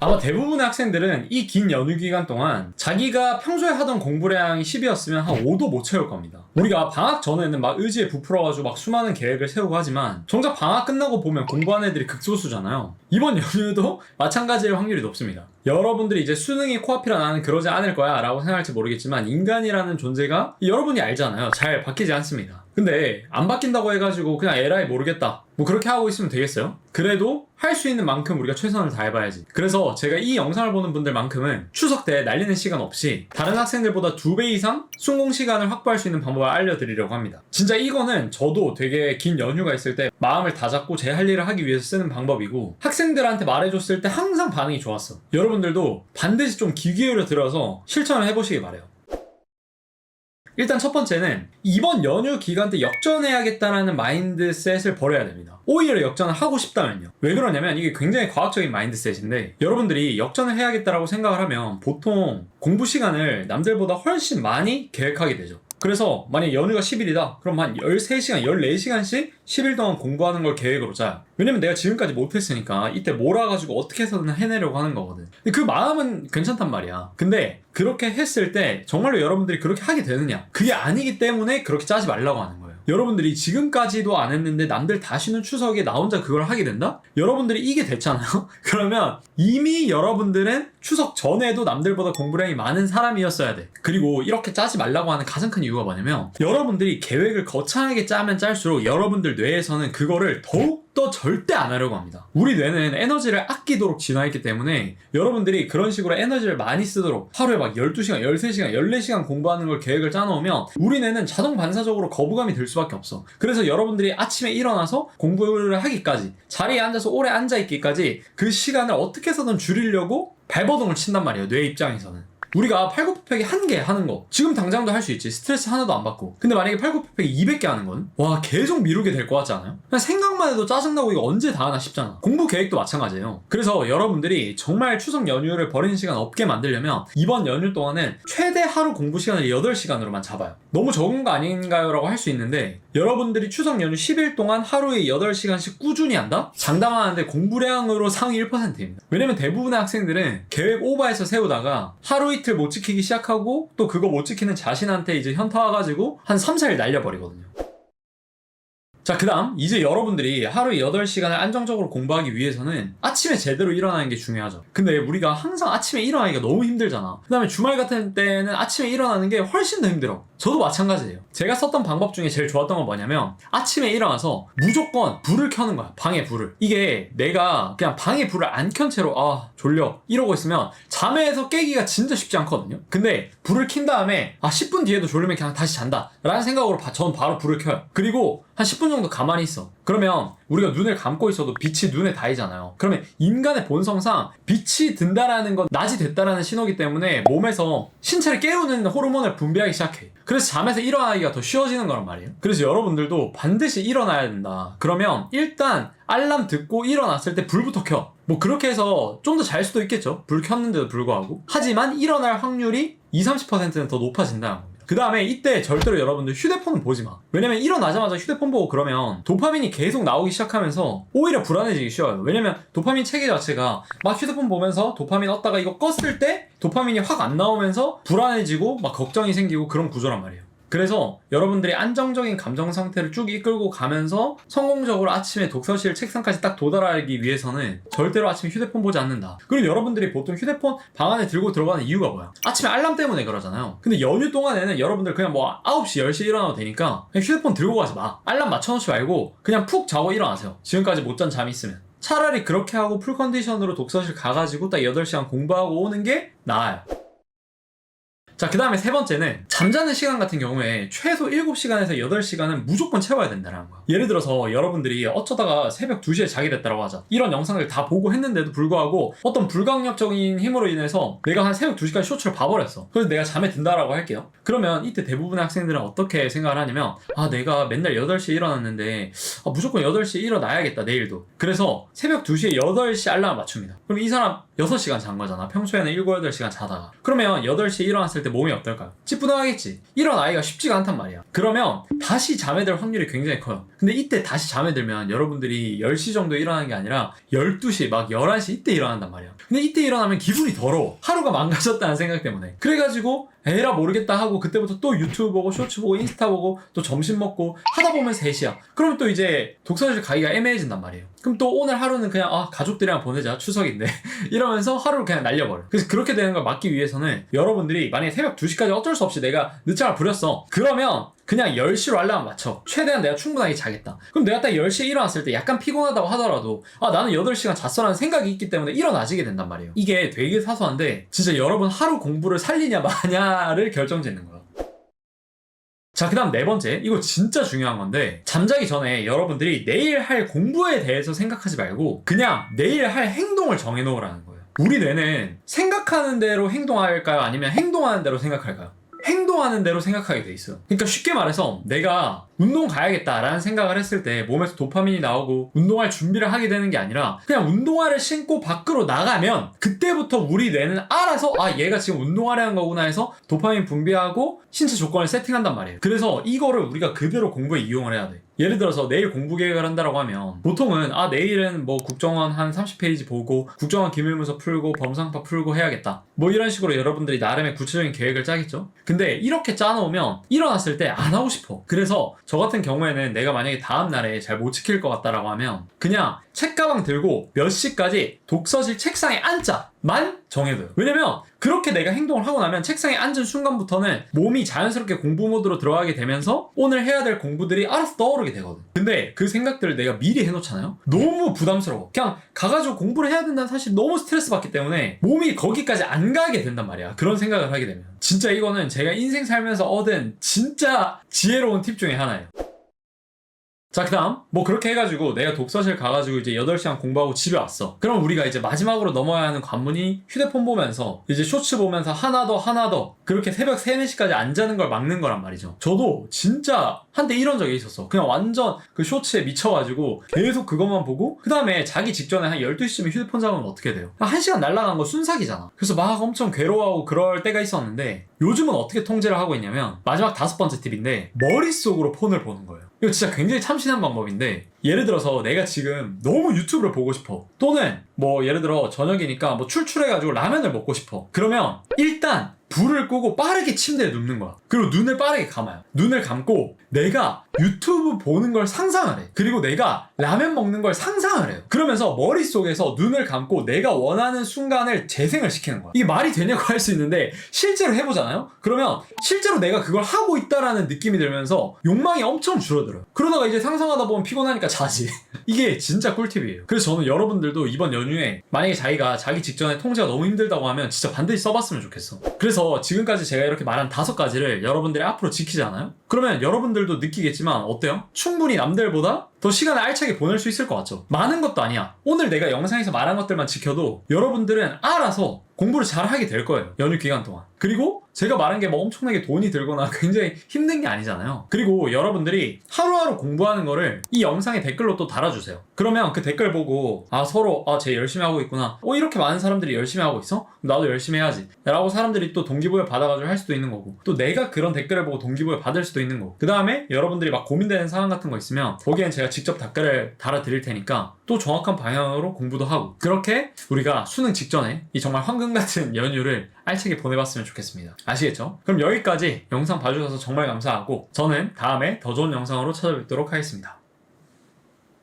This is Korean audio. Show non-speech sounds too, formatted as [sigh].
아마 대부분의 학생들은 이 긴 연휴 기간 동안 자기가 평소에 하던 공부량이 10이었으면 한 5도 못 채울 겁니다. 우리가 방학 전에는 막 의지에 부풀어가지고 막 수많은 계획을 세우고 하지만 정작 방학 끝나고 보면 공부하는 애들이 극소수잖아요. 이번 [laughs] 연휴도 마찬가지일 확률이 높습니다. 여러분들이 이제 수능이 코앞이라 나는 그러지 않을 거야 라고 생각할지 모르겠지만 인간이라는 존재가 여러분이 알잖아요. 잘 바뀌지 않습니다. 근데 안 바뀐다고 해가지고 그냥 에라이 모르겠다. 뭐 그렇게 하고 있으면 되겠어요? 그래도 할 수 있는 만큼 우리가 최선을 다해봐야지. 그래서 제가 이 영상을 보는 분들만큼은 추석 때 날리는 시간 없이 다른 학생들보다 두 배 이상 순공 시간을 확보할 수 있는 방법을 알려드리려고 합니다. 진짜 이거는 저도 되게 긴 연휴가 있을 때 마음을 다잡고 제 할 일을 하기 위해서 쓰는 방법이고 학생들한테 말해줬을 때 항상 반응이 좋았어. 여러분들도 반드시 좀 귀 기울여 들어서 실천을 해보시기 바래요. 일단 첫 번째는 이번 연휴 기간 때 역전해야겠다라는 마인드셋을 버려야 됩니다. 오히려 역전을 하고 싶다면요. 왜 그러냐면 이게 굉장히 과학적인 마인드셋인데 여러분들이 역전을 해야겠다라고 생각을 하면 보통 공부 시간을 남들보다 훨씬 많이 계획하게 되죠. 그래서 만약 연휴가 10일이다 그럼 한 13시간, 14시간씩 10일 동안 공부하는 걸 계획으로 짜요. 왜냐면 내가 지금까지 못했으니까 이때 몰아가지고 어떻게 해서든 해내려고 하는 거거든. 근데 그 마음은 괜찮단 말이야. 근데 그렇게 했을 때 정말로 여러분들이 그렇게 하게 되느냐? 그게 아니기 때문에 그렇게 짜지 말라고 하는 거예요. 여러분들이 지금까지도 안 했는데 남들 다 쉬는 추석에 나 혼자 그걸 하게 된다? 여러분들이 이게 됐잖아요? [laughs] 그러면 이미 여러분들은 추석 전에도 남들보다 공부량이 많은 사람이었어야 돼. 그리고 이렇게 짜지 말라고 하는 가장 큰 이유가 뭐냐면 여러분들이 계획을 거창하게 짜면 짤수록 여러분들 뇌에서는 그거를 더욱 더 절대 안 하려고 합니다. 우리 뇌는 에너지를 아끼도록 진화했기 때문에 여러분들이 그런 식으로 에너지를 많이 쓰도록 하루에 막 12시간, 13시간, 14시간 공부하는 걸 계획을 짜놓으면 우리 뇌는 자동 반사적으로 거부감이 들 수밖에 없어. 그래서 여러분들이 아침에 일어나서 공부를 하기까지 자리에 앉아서 오래 앉아있기까지 그 시간을 어떻게 해서든 줄이려고 발버둥을 친단 말이에요. 뇌 입장에서는. 우리가 팔굽혀펴기 한 개 하는 거. 지금 당장도 할 수 있지. 스트레스 하나도 안 받고. 근데 만약에 팔굽혀펴기 200개 하는 건? 와 계속 미루게 될 것 같지 않아요? 그냥 생각만 해도 짜증나고 이거 언제 다 하나 싶잖아. 공부 계획도 마찬가지예요. 그래서 여러분들이 정말 추석 연휴를 버리는 시간 없게 만들려면 이번 연휴 동안은 최대 하루 공부 시간을 8시간으로만 잡아요. 너무 적은 거 아닌가요? 라고 할 수 있는데 여러분들이 추석 연휴 10일 동안 하루에 8시간씩 꾸준히 한다? 장담하는데 공부량으로 상위 1%입니다. 왜냐면 대부분의 학생들은 계획 오버해서 세우다가 하루 이틀 못 지키기 시작하고 또 그거 못 지키는 자신한테 이제 현타 와가지고 한 3, 4일 날려버리거든요. 자, 그 다음, 이제 여러분들이 하루에 8시간을 안정적으로 공부하기 위해서는 아침에 제대로 일어나는 게 중요하죠. 근데 우리가 항상 아침에 일어나기가 너무 힘들잖아. 그 다음에 주말 같은 때는 아침에 일어나는 게 훨씬 더 힘들어. 저도 마찬가지예요. 제가 썼던 방법 중에 제일 좋았던 건 뭐냐면, 아침에 일어나서 무조건 불을 켜는 거야. 방에 불을. 이게 내가 그냥 방에 불을 안 켠 채로, 아, 졸려. 이러고 있으면 잠에서 깨기가 진짜 쉽지 않거든요. 근데 불을 킨 다음에, 아, 10분 뒤에도 졸리면 그냥 다시 잔다. 라는 생각으로 바- 전 바로 불을 켜요. 그리고 한 10분 정도 가만히 있어. 그러면 우리가 눈을 감고 있어도 빛이 눈에 닿이잖아요. 그러면 인간의 본성상 빛이 든다라는 건 낮이 됐다라는 신호기 때문에 몸에서 신체를 깨우는 호르몬을 분비하기 시작해. 그래서 잠에서 일어나기가 더 쉬워지는 거란 말이에요. 그래서 여러분들도 반드시 일어나야 된다. 그러면 일단 알람 듣고 일어났을 때 불부터 켜. 뭐 그렇게 해서 좀 더 잘 수도 있겠죠. 불 켰는데도 불구하고. 하지만 일어날 확률이 20, 30%는 더 높아진다는 겁니다. 그 다음에 이때 절대로 여러분들 휴대폰은 보지 마. 왜냐면 일어나자마자 휴대폰 보고 그러면 도파민이 계속 나오기 시작하면서 오히려 불안해지기 쉬워요. 왜냐면 도파민 체계 자체가 막 휴대폰 보면서 도파민 얻다가 이거 껐을 때 도파민이 확 안 나오면서 불안해지고 막 걱정이 생기고 그런 구조란 말이에요. 그래서 여러분들이 안정적인 감정 상태를 쭉 이끌고 가면서 성공적으로 아침에 독서실 책상까지 딱 도달하기 위해서는 절대로 아침에 휴대폰 보지 않는다. 그리고 여러분들이 보통 휴대폰 방 안에 들고 들어가는 이유가 뭐야? 아침에 알람 때문에 그러잖아요. 근데 연휴 동안에는 여러분들 그냥 뭐 9시, 10시에 일어나도 되니까 그냥 휴대폰 들고 가지 마. 알람 맞춰놓지 말고 그냥 푹 자고 일어나세요. 지금까지 못 잔 잠이 있으면. 차라리 그렇게 하고 풀 컨디션으로 독서실 가가지고 딱 8시간 공부하고 오는 게 나아요. 자, 그 다음에 세 번째는 잠자는 시간 같은 경우에 최소 7시간에서 8시간은 무조건 채워야 된다는 거야. 예를 들어서 여러분들이 어쩌다가 새벽 2시에 자게 됐다고 하자. 이런 영상을 다 보고 했는데도 불구하고 어떤 불강력적인 힘으로 인해서 내가 한 새벽 2시간 쇼츠를 봐버렸어. 그래서 내가 잠에 든다라고 할게요. 그러면 이때 대부분의 학생들은 어떻게 생각을 하냐면 아, 내가 맨날 8시에 일어났는데 아, 무조건 8시에 일어나야겠다, 내일도. 그래서 새벽 2시에 8시 알람을 맞춥니다. 그럼 이 사람 6시간 잔 거잖아. 평소에는 7, 8시간 자다가. 그러면 8시에 일어났을 때때 몸이 어떨까요? 찌뿌둥하겠지. 일어나기가 쉽지가 않단 말이야. 그러면 다시 잠에 들 확률이 굉장히 커요. 근데 이때 다시 잠에 들면 여러분들이 10시 정도에 일어나는 게 아니라 12시, 막 11시 이때 일어난단 말이야. 근데 이때 일어나면 기분이 더러워. 하루가 망가졌다는 생각 때문에. 그래가지고 에라 모르겠다 하고 그때부터 또 유튜브 보고 쇼츠 보고 인스타 보고 또 점심 먹고 하다 보면 3시야. 그럼 또 이제 독서실 가기가 애매해진단 말이에요. 그럼 또 오늘 하루는 그냥 아 가족들이랑 보내자 추석인데 [laughs] 이러면서 하루를 그냥 날려버려. 그래서 그렇게 되는 걸 막기 위해서는 여러분들이 만약에 새벽 2시까지 어쩔 수 없이 내가 늦잠을 부렸어. 그러면 그냥 10시로 알람 맞춰. 최대한 내가 충분하게 자겠다. 그럼 내가 딱 10시에 일어났을 때 약간 피곤하다고 하더라도 아 나는 8시간 잤어라는 생각이 있기 때문에 일어나지게 된단 말이에요. 이게 되게 사소한데 진짜 여러분 하루 공부를 살리냐 마냐를 결정짓는 거야. 자, 그 다음 네 번째. 이거 진짜 중요한 건데, 잠자기 전에 여러분들이 내일 할 공부에 대해서 생각하지 말고, 그냥 내일 할 행동을 정해놓으라는 거예요. 우리 뇌는 생각하는 대로 행동할까요? 아니면 행동하는 대로 생각할까요? 행동하는 대로 생각하게 돼 있어요. 그러니까 쉽게 말해서 내가 운동 가야겠다라는 생각을 했을 때 몸에서 도파민이 나오고 운동할 준비를 하게 되는 게 아니라 그냥 운동화를 신고 밖으로 나가면 그때부터 우리 뇌는 알아서 아 얘가 지금 운동하려는 거구나 해서 도파민 분비하고 신체 조건을 세팅한단 말이에요. 그래서 이거를 우리가 그대로 공부에 이용을 해야 돼. 예를 들어서 내일 공부 계획을 한다라고 하면 보통은 아 내일은 뭐 국정원 한 30페이지 보고 국정원 기밀문서 풀고 범상파 풀고 해야겠다. 뭐 이런 식으로 여러분들이 나름의 구체적인 계획을 짜겠죠? 근데 이렇게 짜놓으면 일어났을 때 안 하고 싶어. 그래서 저 같은 경우에는 내가 만약에 다음 날에 잘 못 지킬 것 같다라고 하면 그냥 책가방 들고 몇 시까지 독서실 책상에 앉자만 정해둬요 왜냐면 그렇게 내가 행동을 하고 나면 책상에 앉은 순간부터는 몸이 자연스럽게 공부 모드로 들어가게 되면서 오늘 해야 될 공부들이 알아서 떠오르게 되거든. 근데 그 생각들을 내가 미리 해놓잖아요? 너무 부담스러워. 그냥 가가지고 공부를 해야 된다는 사실 너무 스트레스 받기 때문에 몸이 거기까지 안 가게 된단 말이야. 그런 생각을 하게 되면. 진짜 이거는 제가 인생 살면서 얻은 진짜 지혜로운 팁 중에 하나예요. 자, 그 다음, 뭐 그렇게 해가지고 내가 독서실 가가지고 이제 8시간 공부하고 집에 왔어. 그럼 우리가 이제 마지막으로 넘어야 하는 관문이 휴대폰 보면서 이제 쇼츠 보면서 하나 더, 하나 더. 그렇게 새벽 3, 4시까지 안 자는 걸 막는 거란 말이죠. 저도 진짜 한때 이런 적이 있었어. 그냥 완전 그 쇼츠에 미쳐가지고 계속 그것만 보고 그 다음에 자기 직전에 한 12시쯤에 휴대폰 잡으면 어떻게 돼요? 한 시간 날라간 거 순삭이잖아. 그래서 막 엄청 괴로워하고 그럴 때가 있었는데 요즘은 어떻게 통제를 하고 있냐면 마지막 다섯 번째 팁인데 머릿속으로 폰을 보는 거예요. 이거 진짜 굉장히 참신한 방법인데 예를 들어서 내가 지금 너무 유튜브를 보고 싶어. 또는 뭐 예를 들어 저녁이니까 뭐 출출해가지고 라면을 먹고 싶어. 그러면 일단 불을 끄고 빠르게 침대에 눕는 거야 그리고 눈을 빠르게 감아요. 눈을 감고 내가 유튜브 보는 걸 상상을 해. 그리고 내가 라면 먹는 걸 상상을 해요. 그러면서 머릿속에서 눈을 감고 내가 원하는 순간을 재생을 시키는 거야. 이게 말이 되냐고 할 수 있는데 실제로 해보잖아요? 그러면 실제로 내가 그걸 하고 있다라는 느낌이 들면서 욕망이 엄청 줄어들어요. 그러다가 이제 상상하다 보면 피곤하니까 자지. [laughs] 이게 진짜 꿀팁이에요. 그래서 저는 여러분들도 이번 연휴에 만약에 자기가 자기 직전에 통제가 너무 힘들다고 하면 진짜 반드시 써봤으면 좋겠어. 그래서 지금까지 제가 이렇게 말한 다섯 가지를 여러분들이 앞으로 지키잖아요 그러면 여러분들도 느끼겠지만 어때요? 충분히 남들보다 더 시간을 알차게 보낼 수 있을 것 같죠 많은 것도 아니야 오늘 내가 영상에서 말한 것들만 지켜도 여러분들은 알아서 공부를 잘 하게 될 거예요 연휴 기간 동안 그리고 제가 말한 게 뭐 엄청나게 돈이 들거나 [laughs] 굉장히 힘든 게 아니잖아요. 그리고 여러분들이 하루하루 공부하는 거를 이 영상에 댓글로 또 달아주세요. 그러면 그 댓글 보고 아 서로 아 쟤 열심히 하고 있구나. 어 이렇게 많은 사람들이 열심히 하고 있어? 나도 열심히 해야지. 라고 사람들이 또 동기부여 받아가지고 할 수도 있는 거고 또 내가 그런 댓글을 보고 동기부여 받을 수도 있는 거고 그 다음에 여러분들이 막 고민되는 상황 같은 거 있으면 거기엔 제가 직접 댓글을 달아 드릴 테니까 또 정확한 방향으로 공부도 하고 그렇게 우리가 수능 직전에 이 정말 황금 같은 [laughs] 연휴를 알차게 보내봤으면 좋겠습니다. 아시겠죠? 그럼 여기까지 영상 봐주셔서 정말 감사하고 저는 다음에 더 좋은 영상으로 찾아뵙도록 하겠습니다.